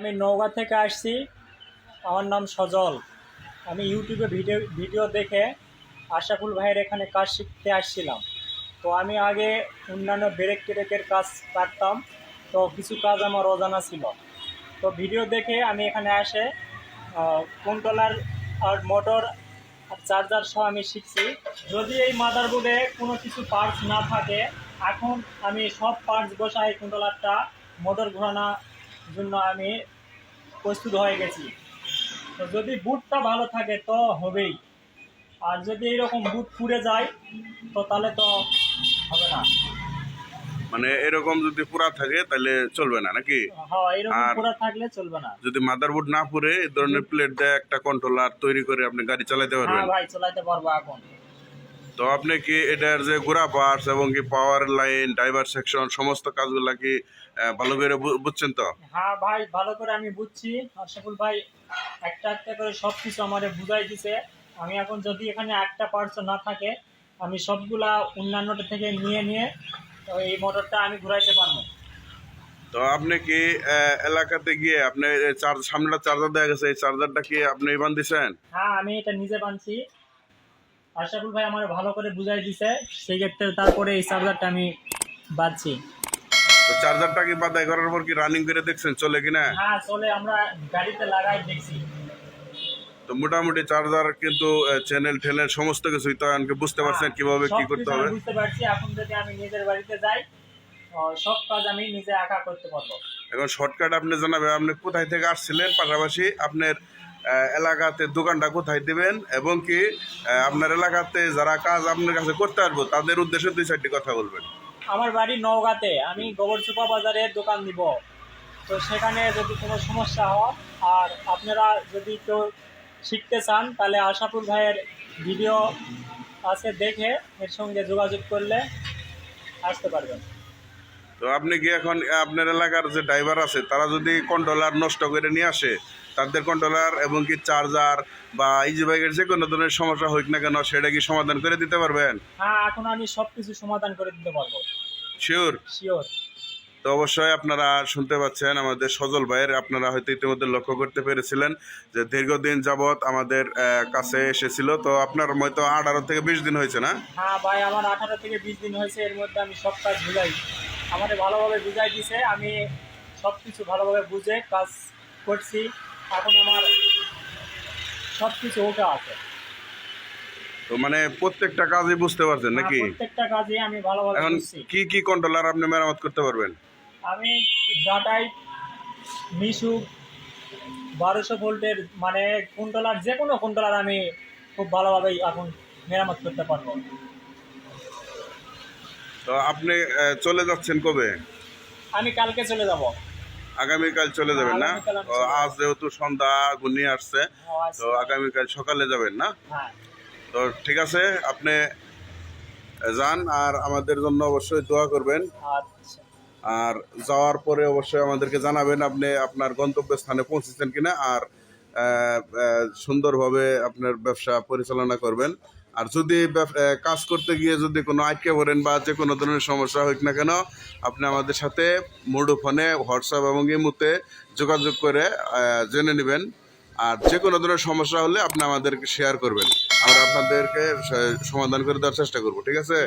আমি নওগাঁ থেকে আসছি। আমার নাম সজল। আমি ইউটিউবে ভিডিও ভিডিও দেখে আশাফুল ভাইয়ের এখানে কাজ শিখতে আসছিলাম। তো আমি আগে অন্যান্য ব্রেক টেরেকের কাজ পারতাম তো কিছু কাজ আমার অজানা ছিল। তো ভিডিও দেখে আমি এখানে আসে কন্ট্রোলার আর মোটর আর চার্জার সহ আমি শিখছি। যদি এই মাদারবোর্ডে কোনো কিছু পার্টস না থাকে, এখন আমি সব পার্টস বসাই কন্ট্রোলারটা মোটর ঘোরানোর জন্য আমি প্রস্তুত হয়ে গেছি। তো যদি বুটটা ভালো থাকে তো হবেই। আর যদি এরকম বুট পুড়ে যায় তো তাহলে তো হবে না। মানে এরকম যদি পুরা থাকে তাহলে চলবে না নাকি? হ্যাঁ এরকম আর- থাকলে চলবে না। যদি মাদারবোর্ড না পুরে এই ধরনের প্লেট দেয় একটা কন্ট্রোলার তৈরি করে আপনি গাড়ি চালাতে পারবেন। হ্যাঁ ভাই চালাতে পারব এখন। তো আপনি কি এটার যে গোড়া পার্টস এবং কি পাওয়ার লাইন ড্রাইভার সেকশন সমস্ত কাজগুলা কি ভালো করে বুঝছেন তো? হ্যাঁ ভাই ভালো করে আমি বুঝছি। আশাফুল ভাই একটা একটা করে সব কিছু আমাদের বুঝাই দিছে। আমি এখন যদি এখানে একটা পার্টস না থাকে আমি সবগুলা অন্যান্যটা থেকে নিয়ে নিয়ে তো এই মোটরটা আমি ঘুরাইতে পারব। তো আপনি কি এলাকাতে গিয়ে আপনি চার্জ সামনেটা চার্জার দেওয়া গেছে এই চার্জারটা কি আপনি ইমান দিছেন হ্যাঁ আমি এটা নিজে বানছি আশাফুল ভাই আমার ভালো করে বুঝাই দিছে সেই ক্ষেত্রে তারপরে এই চার্জারটা আমি বাঁধছি। তো চার্জারটা কি বাদাই করার পর কি রানিং করে দেখছেন চলে কিনা? হ্যাঁ চলে আমরা গাড়িতে লাগাই দেখছি। তো মোটামুটি চার্জার কিন্তু চ্যানেল ঠেনেল সমস্ত কিছুই তো আমাকে বুঝতে পারছেন কীভাবে কি করতে হবে। বুঝতে পারছি এখন যদি আমি নিজের বাড়িতে যাই সব কাজ আমি নিজে একা করতে পারব। এখন শর্টকাট আপনি জানাবেন আপনি কোথায় থেকে আসছিলেন? পাশাপাশি আপনার এলাকাতে দোকানটা কোথায় দেবেন এবং কি আপনার এলাকাতে যারা কাজ আপনার কাছে করতে পারব, তাদের উদ্দেশ্যে দুই চারটি কথা বলবেন। আমার বাড়ি নওগাঁতে। আমি গোবরচুপা বাজারে দোকান দিব। তো সেখানে যদি কোনো সমস্যা হয়, আর আপনারা যদি কেউ শিখতে চান, তাহলে আশাপুর ভাইয়ের ভিডিও আছে দেখে এর সঙ্গে যোগাযোগ করলে আসতে পারবেন। তো আপনি কি এখন আপনার এলাকার যে ড্রাইভার আছে তারা যদি কন্ট্রোলার নষ্ট করে নিয়ে আসে তাদের কন্ট্রোলার এবং কি চার্জার বা ইজি বাইকের যে কোনো ধরনের সমস্যা হোক না কেন সেটা কি সমাধান করে দিতে পারবেন? হ্যাঁ এখন আমি সব কিছু সমাধান করে দিতে পারব। শিওর শিওর তো অবশ্যই আপনারা শুনতে পাচ্ছেন আমাদের সজল ভাইয়ের আপনারা হয়তো ইতিমধ্যে লক্ষ্য করতে পেরেছিলেন যে দীর্ঘদিন যাবৎ আমাদের কাছে এসেছিল। তো আপনার হয়তো আঠারো থেকে বিশ দিন হয়েছে না? হ্যাঁ ভাই আমার আঠারো থেকে বিশ দিন হয়েছে এর মধ্যে আমি সব কাজ বুঝাই আমাদের ভালোভাবে বুঝাই দিছে আমি সব কিছু ভালোভাবে বুঝে কাজ করছি। এখন আমার সব কিছু ওটা আছে। তো মানে প্রত্যেকটা কাজই বুঝতে পারছেন হ্যাঁ, নাকি? প্রত্যেকটা কাজে আমি ভালোভাবে এখন কি কি কন্ট্রোলার আপনি মেরামত করতে পারবেন? আমি ডাটাই মিশু বারোশো ভোল্টের মানে কন্ট্রোলার যে কোনো কন্ট্রোলার আমি খুব ভালোভাবেই এখন মেরামত করতে পারব। তো আপনি চলে যাচ্ছেন কবে? আমি কালকে চলে যাব। আগামীকাল চলে যাবেন না? তো আজ যেহেতু সন্ধ্যা ঘনিয়ে আসছে তো আগামীকাল সকালে যাবেন না? হ্যাঁ। তো ঠিক আছে আপনি যান আর আমাদের জন্য অবশ্যই দোয়া করবেন। আচ্ছা। আর যাওয়ার পরে অবশ্যই আমাদেরকে জানাবেন আপনি আপনার গন্তব্য স্থানে পৌঁছেছেন কিনা আর সুন্দরভাবে আপনার ব্যবসা পরিচালনা করবেন। আর যদি কাজ করতে গিয়ে যদি কোনো আটকে পড়েন বা যে কোনো ধরনের সমস্যা হোক না কেন, আপনি আমাদের সাথে মোডো ফোনে, হোয়াটসঅ্যাপ এবং ইমুতে যোগাযোগ করে জেনে নেবেন। আর যে কোনো ধরনের সমস্যা হলে আপনি আমাদেরকে শেয়ার করবেন। আমরা আপনাদেরকে সমাধান করে দেওয়ার চেষ্টা করব, ঠিক আছে?